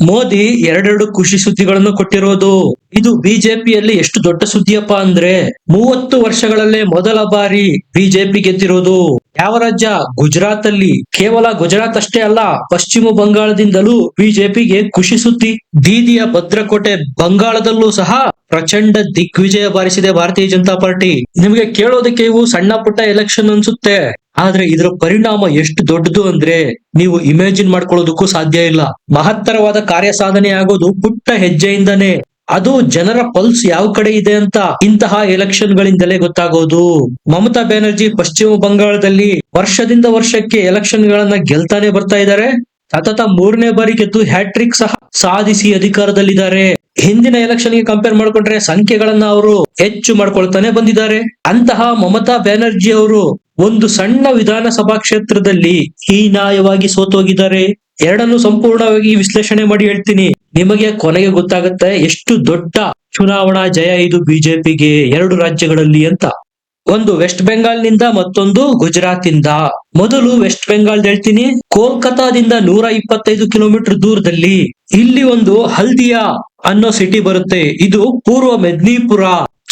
ಮೋದಿ ಎರಡೆರಡು ಖುಷಿ ಸುದ್ದಿಗಳನ್ನು ಕೊಟ್ಟಿರೋದು. ಇದು ಬಿಜೆಪಿಯಲ್ಲಿ ಎಷ್ಟು ದೊಡ್ಡ ಸುದ್ದಿಯಪ್ಪ ಅಂದ್ರೆ ಮೂವತ್ತು ವರ್ಷಗಳಲ್ಲೇ ಮೊದಲ ಬಾರಿ ಬಿಜೆಪಿ ಗೆದ್ದಿರೋದು. ಯಾವ ರಾಜ್ಯ? ಗುಜರಾತ್ ಅಲ್ಲಿ ಕೇವಲ ಗುಜರಾತ್ ಅಷ್ಟೇ ಅಲ್ಲ, ಪಶ್ಚಿಮ ಬಂಗಾಳದಿಂದಲೂ ಬಿಜೆಪಿಗೆ ಖುಷಿ ಸುದ್ದಿ ದೀದಿಯ ಭದ್ರಕೋಟೆ ಬಂಗಾಳದಲ್ಲೂ ಸಹ ಪ್ರಚಂಡ ದಿಗ್ವಿಜಯ ಬಾರಿಸಿದೆ ಭಾರತೀಯ ಜನತಾ ಪಾರ್ಟಿ. ನಿಮಗೆ ಕೇಳೋದಕ್ಕೆ ಇವು ಸಣ್ಣ ಪುಟ್ಟ ಎಲೆಕ್ಷನ್ ಅನ್ಸುತ್ತೆ. ಆದ್ರೆ ಇದರ ಪರಿಣಾಮ ಎಷ್ಟು ದೊಡ್ಡದು ಅಂದ್ರೆ ನೀವು ಇಮ್ಯಾಜಿನ್ ಮಾಡ್ಕೊಳ್ಳೋದಕ್ಕೂ ಸಾಧ್ಯ ಇಲ್ಲ. ಮಹತ್ತರವಾದ ಕಾರ್ಯ ಸಾಧನೆ ಆಗೋದು ಪುಟ್ಟ ಹೆಜ್ಜೆಯಿಂದನೇ. ಅದು ಜನರ ಪಲ್ಸ್ ಯಾವ ಕಡೆ ಇದೆ ಅಂತ ಇಂತಹ ಎಲೆಕ್ಷನ್ ಗಳಿಂದಲೇ ಗೊತ್ತಾಗೋದು. ಮಮತಾ ಬ್ಯಾನರ್ಜಿ ಪಶ್ಚಿಮ ಬಂಗಾಳದಲ್ಲಿ ವರ್ಷದಿಂದ ವರ್ಷಕ್ಕೆ ಎಲೆಕ್ಷನ್ ಗಳನ್ನ ಗೆಲ್ತಾನೆ ಬರ್ತಾ ಇದ್ದಾರೆ. ಸತತ ಮೂರನೇ ಬಾರಿ ಗೆದ್ದು ಹ್ಯಾಟ್ರಿಕ್ ಸಹ ಸಾಧಿಸಿ ಅಧಿಕಾರದಲ್ಲಿದ್ದಾರೆ. ಹಿಂದಿನ ಎಲೆಕ್ಷನ್ಗೆ ಕಂಪೇರ್ ಮಾಡ್ಕೊಂಡ್ರೆ ಸಂಖ್ಯೆಗಳನ್ನ ಅವರು ಹೆಚ್ಚು ಮಾಡ್ಕೊಳ್ತಾನೆ ಬಂದಿದ್ದಾರೆ. ಅಂತಹ ಮಮತಾ ಬ್ಯಾನರ್ಜಿ ಅವರು ಒಂದು ಸಣ್ಣ ವಿಧಾನಸಭಾ ಕ್ಷೇತ್ರದಲ್ಲಿ ಹೀನಾಯವಾಗಿ ಸೋತೋಗಿದ್ದಾರೆ. ಎರಡನ್ನು ಸಂಪೂರ್ಣವಾಗಿ ವಿಶ್ಲೇಷಣೆ ಮಾಡಿ ಹೇಳ್ತೀನಿ. ನಿಮಗೆ ಕೊನೆಗೆ ಗೊತ್ತಾಗುತ್ತೆ ಎಷ್ಟು ದೊಡ್ಡ ಚುನಾವಣಾ ಜಯ ಇದು ಬಿಜೆಪಿಗೆ ಎರಡು ರಾಜ್ಯಗಳಲ್ಲಿ ಅಂತ. ಒಂದು ವೆಸ್ಟ್ ಬೆಂಗಾಲ್ನಿಂದ ಮತ್ತೊಂದು ಗುಜರಾತ್ ಇಂದ ಮೊದಲು ವೆಸ್ಟ್ ಬೆಂಗಾಲ್ ಹೇಳ್ತೀನಿ. ಕೋಲ್ಕತಾದಿಂದ ನೂರ ಇಪ್ಪತ್ತೈದು ಕಿಲೋಮೀಟರ್ ದೂರದಲ್ಲಿ ಇಲ್ಲಿ ಒಂದು ಹಲ್ದಿಯಾ ಅನ್ನೋ ಸಿಟಿ ಬರುತ್ತೆ. ಇದು ಪೂರ್ವ ಮೆದ್ನಿಪುರ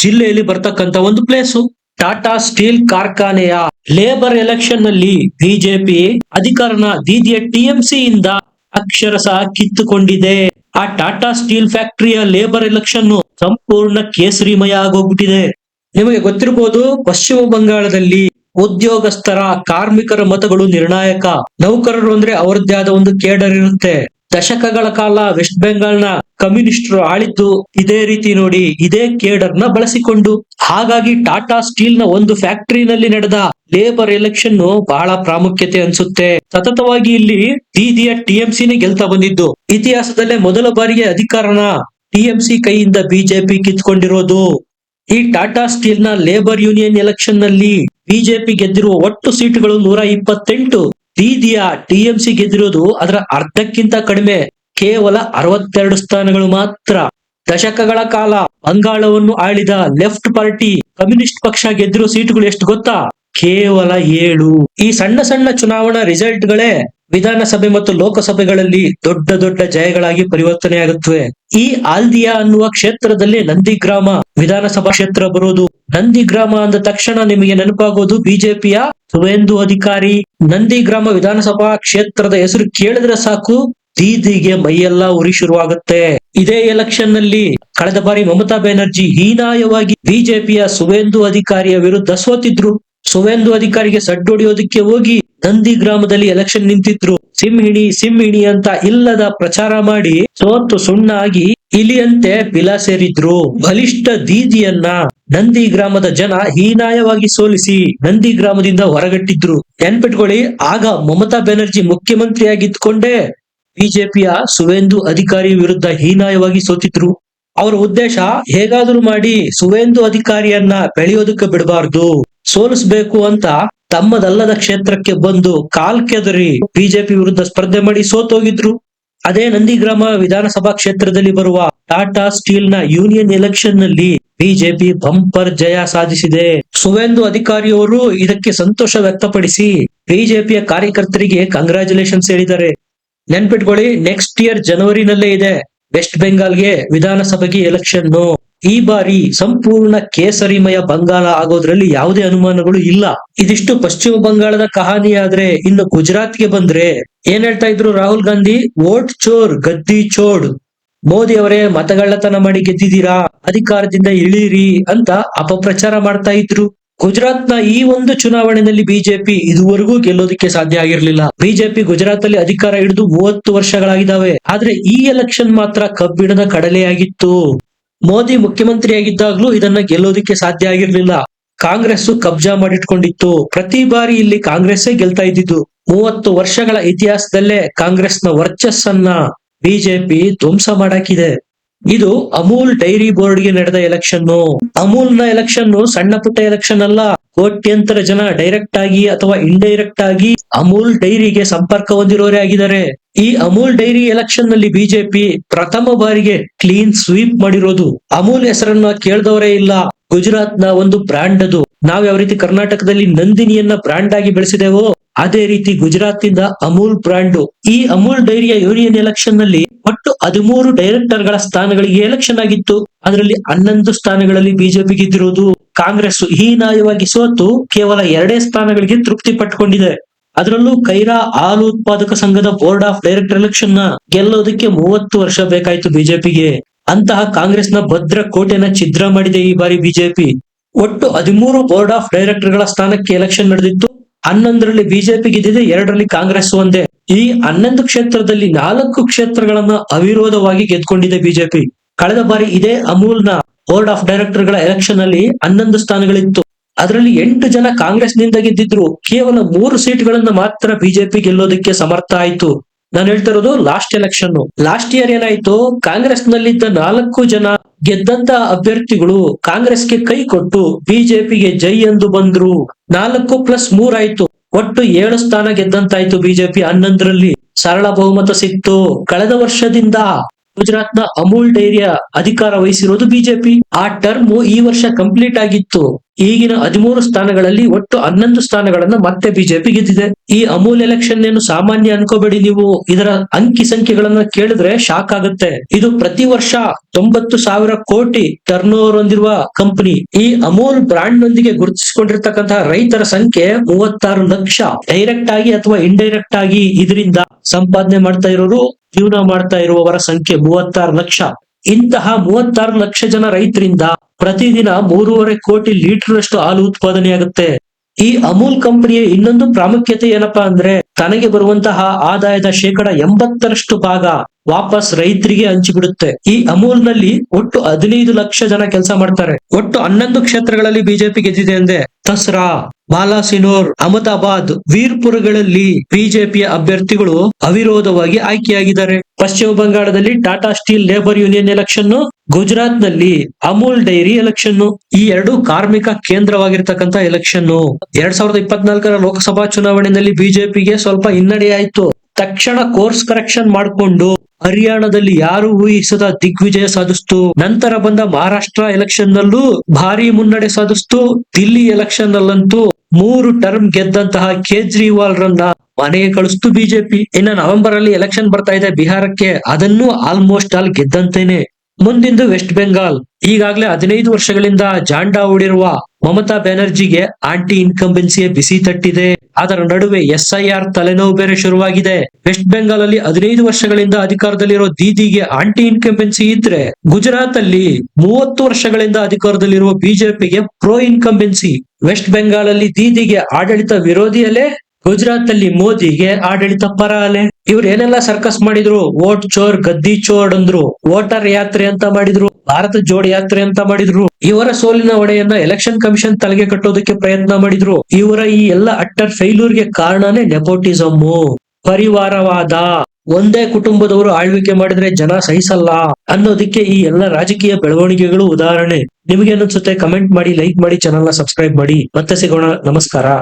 ಜಿಲ್ಲೆಯಲ್ಲಿ ಬರ್ತಕ್ಕಂತ ಒಂದು ಪ್ಲೇಸು ಟಾಟಾ ಸ್ಟೀಲ್ ಕಾರ್ಖಾನೆಯ ಲೇಬರ್ ಎಲೆಕ್ಷನ್ನಲ್ಲಿ ಬಿಜೆಪಿ ಅಧಿಕಾರನ ದೀದಿಯ ಟಿಎಂಸಿ ಇಂದ ಅಕ್ಷರಶಃ ಕಿತ್ತುಕೊಂಡಿದೆ. ಆ ಟಾಟಾ ಸ್ಟೀಲ್ ಫ್ಯಾಕ್ಟರಿಯ ಲೇಬರ್ ಎಲೆಕ್ಷನ್ ಸಂಪೂರ್ಣ ಕೇಸರಿಮಯ ಆಗೋಗ್ಬಿಟ್ಟಿದೆ. ನಿಮಗೆ ಗೊತ್ತಿರಬಹುದು ಪಶ್ಚಿಮ ಬಂಗಾಳದಲ್ಲಿ ಉದ್ಯೋಗಸ್ಥರ, ಕಾರ್ಮಿಕರ ಮತಗಳು ನಿರ್ಣಾಯಕ. ನೌಕರರು ಅಂದ್ರೆ ಅವರದ್ದೇ ಆದ ಒಂದು ಕೇಡರ್ ಇರುತ್ತೆ. ದಶಕಗಳ ಕಾಲ ವೆಸ್ಟ್ ಬೆಂಗಾಲ್ನ ಕಮ್ಯುನಿಸ್ಟರು ಆಳಿದ್ದು ಇದೇ ರೀತಿ ನೋಡಿ, ಇದೇ ಕೇಡರ್ನ ಬಳಸಿಕೊಂಡು. ಹಾಗಾಗಿ ಟಾಟಾ ಸ್ಟೀಲ್ನ ಒಂದು ಫ್ಯಾಕ್ಟರಿನಲ್ಲಿ ನಡೆದ ಲೇಬರ್ ಎಲೆಕ್ಷನ್ ಬಹಳ ಪ್ರಾಮುಖ್ಯತೆ ಅನ್ಸುತ್ತೆ. ಸತತವಾಗಿ ಇಲ್ಲಿ ದೀದಿಯ ಟಿಎಂಸಿನೇ ಗೆಲ್ತಾ ಬಂದಿದ್ದು. ಇತಿಹಾಸದಲ್ಲೇ ಮೊದಲ ಬಾರಿಗೆ ಅಧಿಕಾರನ ಟಿಎಂಸಿ ಕೈಯಿಂದ ಬಿಜೆಪಿ ಕಿತ್ಕೊಂಡಿರೋದು. ಈ ಟಾಟಾ ಸ್ಟೀಲ್ನ ಲೇಬರ್ ಯೂನಿಯನ್ ಎಲೆಕ್ಷನ್ನಲ್ಲಿ ಬಿಜೆಪಿ ಗೆದ್ದಿರುವ ಒಟ್ಟು ಸೀಟುಗಳು ನೂರ ಇಪ್ಪತ್ತೆಂಟು. ದೀದಿಯ ಟಿಎಂಸಿ ಗೆದ್ದಿರೋದು ಅದರ ಅರ್ಧಕ್ಕಿಂತ ಕಡಿಮೆ ಕೇವಲ ಅರವತ್ತೆರಡು ಸ್ಥಾನಗಳು ಮಾತ್ರ. ದಶಕಗಳ ಕಾಲ ಬಂಗಾಳವನ್ನು ಆಳಿದ ಲೆಫ್ಟ್ ಪಾರ್ಟಿ ಕಮ್ಯುನಿಸ್ಟ್ ಪಕ್ಷ ಗೆದ್ದಿರೋ ಸೀಟುಗಳು ಎಷ್ಟು ಗೊತ್ತಾ? ಕೇವಲ ಏಳು. ಈ ಸಣ್ಣ ಸಣ್ಣ ಚುನಾವಣಾ ರಿಸಲ್ಟ್ ಗಳೇ ವಿಧಾನಸಭೆ ಮತ್ತು ಲೋಕಸಭೆಗಳಲ್ಲಿ ದೊಡ್ಡ ದೊಡ್ಡ ಜಯಗಳಾಗಿ ಪರಿವರ್ತನೆಯಾಗುತ್ತವೆ. ಈ ಆಲ್ದಿಯಾ ಅನ್ನುವ ಕ್ಷೇತ್ರದಲ್ಲಿ ನಂದಿಗ್ರಾಮ ವಿಧಾನಸಭಾ ಕ್ಷೇತ್ರ ಬರುವುದು ನಂದಿಗ್ರಾಮ ಅಂದ ತಕ್ಷಣ ನಿಮಗೆ ನೆನಪಾಗೋದು ಬಿಜೆಪಿಯ ಸುವೇಂದು ಅಧಿಕಾರಿ ನಂದಿಗ್ರಾಮ ವಿಧಾನಸಭಾ ಕ್ಷೇತ್ರದ ಹೆಸರು ಕೇಳಿದ್ರೆ ಸಾಕು, ದೀದಿಗೆ ಮೈಯೆಲ್ಲ ಉರಿ ಶುರುವಾಗುತ್ತೆ. ಇದೇ ಎಲೆಕ್ಷನ್ನಲ್ಲಿ ಕಳೆದ ಬಾರಿ ಮಮತಾ ಬ್ಯಾನರ್ಜಿ ಹೀನಾಯವಾಗಿ ಬಿಜೆಪಿಯ ಸುವೇಂದು ಅಧಿಕಾರಿಯ ವಿರುದ್ಧ ಸೋತಿದ್ರು. ಸುವೇಂದು ಅಧಿಕಾರಿಗೆ ಸಡ್ಡೊಡಿಯೋದಕ್ಕೆ ಹೋಗಿ ನಂದಿ ಗ್ರಾಮದಲ್ಲಿ ಎಲೆಕ್ಷನ್ ನಿಂತಿದ್ರು. ಸಿಂಹಿಣಿ ಸಿಂಹಿಣಿ ಅಂತ ಇಲ್ಲದ ಪ್ರಚಾರ ಮಾಡಿ ಸೋತು ಸುಣ್ಣಾಗಿ ಇಲಿಯಂತೆ ಬಿಲ ಸೇರಿದ್ರು. ಬಲಿಷ್ಠ ದೀದಿಯನ್ನ ನಂದಿ ಗ್ರಾಮದ ಜನ ಹೀನಾಯವಾಗಿ ಸೋಲಿಸಿ ನಂದಿ ಗ್ರಾಮದಿಂದ ಹೊರಗಟ್ಟಿದ್ರು. ನೆನ್ಪಿಟ್ಕೊಳ್ಳಿ ಆಗ ಮಮತಾ ಬ್ಯಾನರ್ಜಿ ಮುಖ್ಯಮಂತ್ರಿಯಾಗಿದ್ದುಕೊಂಡೇ ಬಿಜೆಪಿಯ ಸುವೇಂದು ಅಧಿಕಾರಿ ವಿರುದ್ಧ ಹೀನಾಯವಾಗಿ ಸೋತಿದ್ರು. ಅವರ ಉದ್ದೇಶ, ಹೇಗಾದ್ರೂ ಮಾಡಿ ಸುವೇಂದು ಅಧಿಕಾರಿಯನ್ನ ಬೆಳೆಯೋದಕ್ಕೆ ಬಿಡಬಾರ್ದು. ಸೋಲಿಸ್ಬೇಕು ಅಂತ ತಮ್ಮದಲ್ಲದ ಕ್ಷೇತ್ರಕ್ಕೆ ಬಂದು ಕಾಲ್ ಕೆದರಿ ಬಿಜೆಪಿ ವಿರುದ್ಧ ಸ್ಪರ್ಧೆ ಮಾಡಿ ಸೋತೋಗಿದ್ರು. ಅದೇ ನಂದಿಗ್ರಾಮ ವಿಧಾನಸಭಾ ಕ್ಷೇತ್ರದಲ್ಲಿ ಬರುವ ಟಾಟಾ ಸ್ಟೀಲ್ನ ಯೂನಿಯನ್ ಎಲೆಕ್ಷನ್ನಲ್ಲಿ ಬಿಜೆಪಿ ಬಂಪರ್ ಜಯ ಸಾಧಿಸಿದೆ. ಸುವೇಂದು ಅಧಿಕಾರಿಯವರು ಇದಕ್ಕೆ ಸಂತೋಷ ವ್ಯಕ್ತಪಡಿಸಿ ಬಿಜೆಪಿಯ ಕಾರ್ಯಕರ್ತರಿಗೆ ಕಂಗ್ರಾಚುಲೇಷನ್ಸ್ ಹೇಳಿದ್ದಾರೆ. ನೆನ್ಪಿಟ್ಕೊಳ್ಳಿ ನೆಕ್ಸ್ಟ್ ಇಯರ್ ಜನವರಿನಲ್ಲೇ ಇದೆ. ವೆಸ್ಟ್ ಬೆಂಗಾಲ್ಗೆ ವಿಧಾನಸಭೆಗೆ ಎಲೆಕ್ಷನ್ ಈ ಬಾರಿ ಸಂಪೂರ್ಣ ಕೇಸರಿಮಯ ಬಂಗಾಳ ಆಗೋದ್ರಲ್ಲಿ ಯಾವುದೇ ಅನುಮಾನಗಳು ಇಲ್ಲ. ಇದಿಷ್ಟು ಪಶ್ಚಿಮ ಬಂಗಾಳದ ಕಹಾನಿ ಆದ್ರೆ ಇನ್ನು ಗುಜರಾತ್ಗೆ ಬಂದ್ರೆ ಏನ್ ಹೇಳ್ತಾ ಇದ್ರು ರಾಹುಲ್ ಗಾಂಧಿ? ವೋಟ್ ಚೋರ್, ಗದ್ದಿ ಚೋಡ್. ಮೋದಿ ಅವರೇ ಮತಗಳ್ಳತನ ಮಾಡಿ ಗೆದ್ದಿದ್ದೀರಾ? ಅಧಿಕಾರದಿಂದ ಇಳೀರಿ ಅಂತ ಅಪಪ್ರಚಾರ ಮಾಡ್ತಾ ಇದ್ರು. ಗುಜರಾತ್ನ ಈ ಒಂದು ಚುನಾವಣೆಯಲ್ಲಿ ಬಿಜೆಪಿ ಇದುವರೆಗೂ ಗೆಲ್ಲೋದಕ್ಕೆ ಸಾಧ್ಯ ಆಗಿರ್ಲಿಲ್ಲ. ಬಿಜೆಪಿ ಗುಜರಾತ್ ಅಲ್ಲಿ ಅಧಿಕಾರ ಹಿಡಿದು ಮೂವತ್ತು ವರ್ಷಗಳಾಗಿದ್ದಾವೆ. ಆದ್ರೆ ಈ ಎಲೆಕ್ಷನ್ ಮಾತ್ರ ಕಬ್ಬಿಣದ ಕಡಲೆಯಾಗಿತ್ತು. ಮೋದಿ ಮುಖ್ಯಮಂತ್ರಿಯಾಗಿದ್ದಾಗ್ಲೂ ಇದನ್ನ ಗೆಲ್ಲೋದಿಕ್ಕೆ ಸಾಧ್ಯ ಆಗಿರ್ಲಿಲ್ಲ. ಕಾಂಗ್ರೆಸ್ ಕಬ್ಜಾ ಮಾಡಿಟ್ಕೊಂಡಿತ್ತು. ಪ್ರತಿ ಬಾರಿ ಇಲ್ಲಿ ಕಾಂಗ್ರೆಸ್ಸೇ ಗೆಲ್ತಾ ಇದ್ದಿದ್ದು. ಮೂವತ್ತು ವರ್ಷಗಳ ಇತಿಹಾಸದಲ್ಲೇ ಕಾಂಗ್ರೆಸ್ನ ವರ್ಚಸ್ಸನ್ನ ಬಿಜೆಪಿ ಧ್ವಂಸ ಮಾಡಾಕಿದೆ. ಇದು ಅಮೂಲ್ ಡೈರಿ ಬೋರ್ಡ್ಗೆ ನಡೆದ ಎಲೆಕ್ಷನ್ ಅಮೂಲ್ನ ಎಲೆಕ್ಷನ್ ಸಣ್ಣ ಪುಟ್ಟ ಎಲೆಕ್ಷನ್ ಅಲ್ಲ. ಕೋಟ್ಯಂತರ ಜನ ಡೈರೆಕ್ಟ್ ಆಗಿ ಅಥವಾ ಇಂಡೈರೆಕ್ಟ್ ಆಗಿ ಅಮೂಲ್ ಡೈರಿಗೆ ಸಂಪರ್ಕ ಹೊಂದಿರೋರೇ ಆಗಿದ್ದಾರೆ. ಈ ಅಮೂಲ್ ಡೈರಿ ಎಲೆಕ್ಷನ್ನಲ್ಲಿ ಬಿಜೆಪಿ ಪ್ರಥಮ ಬಾರಿಗೆ ಕ್ಲೀನ್ ಸ್ವೀಪ್ ಮಾಡಿರೋದು. ಅಮೂಲ್ ಹೆಸರನ್ನ ಕೇಳ್ದವರೇ ಇಲ್ಲ. ಗುಜರಾತ್ನ ಒಂದು ಬ್ರಾಂಡ್ ಅದು. ನಾವ್ ಯಾವ ರೀತಿ ಕರ್ನಾಟಕದಲ್ಲಿ ನಂದಿನಿಯನ್ನ ಬ್ರಾಂಡ್ ಆಗಿ ಬೆಳೆಸಿದೆವೋ, ಅದೇ ರೀತಿ ಗುಜರಾತ್ ಇಂದ ಅಮೂಲ್ ಬ್ರಾಂಡ್ ಈ ಅಮೂಲ್ ಡೈರಿಯ ಯೂನಿಯನ್ ಎಲೆಕ್ಷನ್ನಲ್ಲಿ ಒಟ್ಟು ಹದಿಮೂರು ಡೈರೆಕ್ಟರ್ಗಳ ಸ್ಥಾನಗಳಿಗೆ ಎಲೆಕ್ಷನ್ ಆಗಿತ್ತು. ಅದರಲ್ಲಿ ಹನ್ನೊಂದು ಸ್ಥಾನಗಳಲ್ಲಿ ಬಿಜೆಪಿ ಗೆದ್ದಿರುವುದು ಕಾಂಗ್ರೆಸ್ ಹೀನಾಯವಾಗಿ ಸೋತು, ಕೇವಲ ಎರಡೇ ಸ್ಥಾನಗಳಿಗೆ ತೃಪ್ತಿ ಪಟ್ಟುಕೊಂಡಿದೆ ಅದರಲ್ಲೂ ಕೈರಾ ಹಾಲು ಉತ್ಪಾದಕ ಸಂಘದ ಬೋರ್ಡ್ ಆಫ್ ಡೈರೆಕ್ಟರ್ ಎಲೆಕ್ಷನ್ನ ಗೆಲ್ಲೋದಕ್ಕೆ ಮೂವತ್ತು ವರ್ಷ ಬೇಕಾಯ್ತು ಬಿಜೆಪಿಗೆ. ಅಂತಹ ಕಾಂಗ್ರೆಸ್ನ ಭದ್ರ ಕೋಟೆನ ಛಿದ್ರ ಮಾಡಿದೆ ಈ ಬಾರಿ ಬಿಜೆಪಿ. ಒಟ್ಟು ಹದಿಮೂರು ಬೋರ್ಡ್ ಆಫ್ ಡೈರೆಕ್ಟರ್ಗಳ ಸ್ಥಾನಕ್ಕೆ ಎಲೆಕ್ಷನ್ ನಡೆದಿತ್ತು. ಹನ್ನೊಂದರಲ್ಲಿ ಬಿಜೆಪಿ ಗೆದ್ದಿದೆ, ಎರಡರಲ್ಲಿ ಕಾಂಗ್ರೆಸ್ ಒಂದೇ. ಈ ಹನ್ನೊಂದು ಕ್ಷೇತ್ರದಲ್ಲಿ ನಾಲ್ಕು ಕ್ಷೇತ್ರಗಳನ್ನ ಅವಿರೋಧವಾಗಿ ಗೆದ್ಕೊಂಡಿದೆ ಬಿಜೆಪಿ. ಕಳೆದ ಬಾರಿ ಇದೇ ಅಮೂಲ್ನ ಬೋರ್ಡ್ ಆಫ್ ಡೈರೆಕ್ಟರ್ಗಳ ಎಲೆಕ್ಷನ್ ಅಲ್ಲಿ ಹನ್ನೊಂದು ಸ್ಥಾನಗಳಿತ್ತು. ಅದರಲ್ಲಿ ಎಂಟು ಜನ ಕಾಂಗ್ರೆಸ್ನಿಂದ ಗೆದ್ದಿದ್ರು. ಕೇವಲ ಮೂರು ಸೀಟ್ಗಳನ್ನ ಮಾತ್ರ ಬಿಜೆಪಿ ಗೆಲ್ಲೋದಕ್ಕೆ ಸಮರ್ಥ ಆಯ್ತು. ನಾನು ಹೇಳ್ತಾ ಇರೋದು ಲಾಸ್ಟ್ ಎಲೆಕ್ಷನ್ ಲಾಸ್ಟ್ ಇಯರ್ ಏನಾಯ್ತು? ಕಾಂಗ್ರೆಸ್ ನಲ್ಲಿದ್ದ ನಾಲ್ಕು ಜನ ಗೆದ್ದಂತ ಅಭ್ಯರ್ಥಿಗಳು ಕಾಂಗ್ರೆಸ್ಗೆ ಕೈ ಕೊಟ್ಟು ಬಿಜೆಪಿಗೆ ಜೈ ಎಂದು ಬಂದ್ರು. ನಾಲ್ಕು ಪ್ಲಸ್ ಮೂರಾಯ್ತು ಒಟ್ಟು ಏಳು ಸ್ಥಾನ ಗೆದ್ದಂತಾಯ್ತು ಬಿಜೆಪಿ ಹನ್ನೊಂದರಲ್ಲಿ. ಸರಳ ಬಹುಮತ ಸಿಕ್ತು. ಕಳೆದ ವರ್ಷದಿಂದ ಗುಜರಾತ್ನ ಅಮೂಲ್ ಡೈರಿಯ ಅಧಿಕಾರ ವಹಿಸಿರೋದು ಬಿಜೆಪಿ. ಆ ಟರ್ಮ್ ಈ ವರ್ಷ ಕಂಪ್ಲೀಟ್ ಆಗಿತ್ತು. ಈಗಿನ ಹದಿಮೂರು ಸ್ಥಾನಗಳಲ್ಲಿ ಒಟ್ಟು ಹನ್ನೊಂದು ಸ್ಥಾನಗಳನ್ನ ಮತ್ತೆ ಬಿಜೆಪಿ ಗೆದ್ದಿದೆ. ಈ ಅಮೂಲ್ ಎಲೆಕ್ಷನ್ ಏನು ಸಾಮಾನ್ಯ ಅನ್ಕೋಬೇಡಿ ನೀವು. ಇದರ ಅಂಕಿ ಸಂಖ್ಯೆಗಳನ್ನ ಕೇಳಿದ್ರೆ ಶಾಕ್ ಆಗುತ್ತೆ. ಇದು ಪ್ರತಿ ವರ್ಷ ತೊಂಬತ್ತು ಸಾವಿರ ಕೋಟಿ ಟರ್ನ್ ಓವರ್ ಹೊಂದಿರುವ ಕಂಪನಿ. ಈ ಅಮೂಲ್ ಬ್ರಾಂಡ್ ನೊಂದಿಗೆ ಗುರುತಿಸಿಕೊಂಡಿರ್ತಕ್ಕಂತಹ ರೈತರ ಸಂಖ್ಯೆ ಮೂವತ್ತಾರು ಲಕ್ಷ. ಡೈರೆಕ್ಟ್ ಆಗಿ ಅಥವಾ ಇಂಡೈರೆಕ್ಟ್ ಆಗಿ ಇದರಿಂದ ಸಂಪಾದನೆ ಮಾಡ್ತಾ ಇರೋರು ಜೀವನ ಮಾಡ್ತಾ ಇರುವವರ ಸಂಖ್ಯೆ ಮೂವತ್ತಾರು ಲಕ್ಷ. ಇಂತಹ ಮೂವತ್ತಾರು ಲಕ್ಷ ಜನ ರೈತರಿಂದ ಪ್ರತಿದಿನ ಮೂರುವರೆ ಕೋಟಿ ಲೀಟರ್ ಅಷ್ಟು ಹಾಲು ಉತ್ಪಾದನೆಯಾಗುತ್ತೆ. ಈ ಅಮೂಲ್ ಕಂಪನಿಯ ಇನ್ನೊಂದು ಪ್ರಾಮುಖ್ಯತೆ ಏನಪ್ಪಾ ಅಂದ್ರೆ ತನಗೆ ಬರುವಂತಹ ಆದಾಯದ ಶೇಕಡ ಎಂಬತ್ತರಷ್ಟು ಭಾಗ ವಾಪಸ್ ರೈತರಿಗೆ ಹಂಚಿಬಿಡುತ್ತೆ. ಈ ಅಮೂಲ್ನಲ್ಲಿ ಒಟ್ಟು ಹದಿನೈದು ಲಕ್ಷ ಜನ ಕೆಲಸ ಮಾಡ್ತಾರೆ. ಒಟ್ಟು ಹನ್ನೊಂದು ಕ್ಷೇತ್ರಗಳಲ್ಲಿ ಬಿಜೆಪಿ ಗೆದ್ದಿದೆ ಅಂದೆ. ತಸ್ರಾ ಬಾಲಾಸಿನೋರ್ ಅಹಮದಾಬಾದ್ ವೀರ್ಪುರಗಳಲ್ಲಿ ಬಿಜೆಪಿಯ ಅಭ್ಯರ್ಥಿಗಳು ಅವಿರೋಧವಾಗಿ ಆಯ್ಕೆಯಾಗಿದ್ದಾರೆ. ಪಶ್ಚಿಮ ಬಂಗಾಳದಲ್ಲಿ Tata steel labour union election ಗುಜರಾತ್ನಲ್ಲಿ ಅಮೂಲ್ ಡೈರಿ ಎಲೆಕ್ಷನ್ ಈ ಎರಡು ಕಾರ್ಮಿಕ ಕೇಂದ್ರವಾಗಿರ್ತಕ್ಕಂತ ಎಲೆಕ್ಷನ್ ಎರಡ್ ಸಾವಿರದ ಇಪ್ಪತ್ನಾಲ್ಕರ ಲೋಕಸಭಾ ಚುನಾವಣೆಯಲ್ಲಿ ಬಿಜೆಪಿಗೆ ಸ್ವಲ್ಪ ಹಿನ್ನಡೆಯಾಯಿತು. ತಕ್ಷಣ ಕೋರ್ಸ್ ಕರೆಕ್ಷನ್ ಮಾಡಿಕೊಂಡು ಹರಿಯಾಣದಲ್ಲಿ ಯಾರು ಊಹಿಸದ ದಿಗ್ವಿಜಯ ಸಾಧಿಸ್ತು. ನಂತರ ಬಂದ ಮಹಾರಾಷ್ಟ್ರ ಎಲೆಕ್ಷನ್ ನಲ್ಲೂ ಭಾರಿ ಮುನ್ನಡೆ ಸಾಧಿಸ್ತು. ದಿಲ್ಲಿ ಎಲೆಕ್ಷನ್ ನಲ್ಲಂತೂ ಮೂರು ಟರ್ಮ್ ಗೆದ್ದಂತಹ ಕೇಜ್ರಿವಾಲ್ ರನ್ನ ಮನೆಗೆ ಕಳಿಸ್ತು ಬಿಜೆಪಿ. ಇನ್ನ ನವೆಂಬರ್ ಅಲ್ಲಿ ಎಲೆಕ್ಷನ್ ಬರ್ತಾ ಇದೆ ಬಿಹಾರಕ್ಕೆ. ಅದನ್ನು ಆಲ್ಮೋಸ್ಟ್ ಆಲ್ ಗೆದ್ದಂತೇನೆ. ಮುಂದಿಂದು ವೆಸ್ಟ್ ಬೆಂಗಾಲ್. ಈಗಾಗಲೇ ಹದಿನೈದು ವರ್ಷಗಳಿಂದ ಜಾಂಡಾ ಓಡಿರುವ ಮಮತಾ ಬ್ಯಾನರ್ಜಿಗೆ ಆಂಟಿ ಇನ್ಕಂಬೆನ್ಸಿಯ ಬಿಸಿ ತಟ್ಟಿದೆ. ಅದರ ನಡುವೆ ಎಸ್ಐಆರ್ ತಲೆನೋವು ಬೇರೆ ಶುರುವಾಗಿದೆ. ವೆಸ್ಟ್ ಬೆಂಗಾಲ್ ಅಲ್ಲಿ ಹದಿನೈದು ವರ್ಷಗಳಿಂದ ಅಧಿಕಾರದಲ್ಲಿರೋ ದೀದಿಗೆ ಆಂಟಿ ಇನ್ಕಂಬೆನ್ಸಿ ಇದ್ರೆ ಗುಜರಾತ್ ಅಲ್ಲಿ ಮೂವತ್ತು ವರ್ಷಗಳಿಂದ ಅಧಿಕಾರದಲ್ಲಿರುವ ಬಿಜೆಪಿಗೆ ಪ್ರೋ ಇನ್ಕಂಬೆನ್ಸಿ. ವೆಸ್ಟ್ ಬೆಂಗಾಲ್ ಅಲ್ಲಿ ದೀದಿಗೆ ಆಡಳಿತ ವಿರೋಧಿಯಲ್ಲೇ ಗುಜರಾತ್ ಅಲ್ಲಿ ಮೋದಿಗೆ ಆಡಳಿತ ಪರ ಅಲೆ ಇವ್ರು ಏನೆಲ್ಲ ಸರ್ಕಸ್ ಮಾಡಿದ್ರು? ವೋಟ್ ಚೋರ್, ಗದ್ದಿ ಚೋರ್ ಅಂದ್ರು. ವೋಟರ್ ಯಾತ್ರೆ ಅಂತ ಮಾಡಿದ್ರು. ಭಾರತ ಜೋಡ್ ಯಾತ್ರೆ ಅಂತ ಮಾಡಿದ್ರು. ಇವರ ಸೋಲಿನ ಹೊಡೆಯನ್ನ ಎಲೆಕ್ಷನ್ ಕಮಿಷನ್ ತಲೆಗೆ ಕಟ್ಟೋದಕ್ಕೆ ಪ್ರಯತ್ನ ಮಾಡಿದ್ರು. ಇವರ ಈ ಎಲ್ಲ ಅಟ್ಟರ್ ಫೈಲೂರ್ಗೆ ಕಾರಣನೇ ನೆಪೋಟಿಸಮ್ ಪರಿವಾರವಾದ. ಒಂದೇ ಕುಟುಂಬದವರು ಆಳ್ವಿಕೆ ಮಾಡಿದ್ರೆ ಜನ ಸಹಿಸಲ್ಲ ಅನ್ನೋದಕ್ಕೆ ಈ ಎಲ್ಲ ರಾಜಕೀಯ ಬೆಳವಣಿಗೆಗಳು ಉದಾಹರಣೆ. ನಿಮಗೆ ಅನ್ಸುತ್ತೆ ಕಮೆಂಟ್ ಮಾಡಿ ಲೈಕ್ ಮಾಡಿ ಚಾನಲ್ನ ಸಬ್ಸ್ಕ್ರೈಬ್ ಮಾಡಿ. ಮತ್ತೆ ಸಿಗೋಣ. ನಮಸ್ಕಾರ.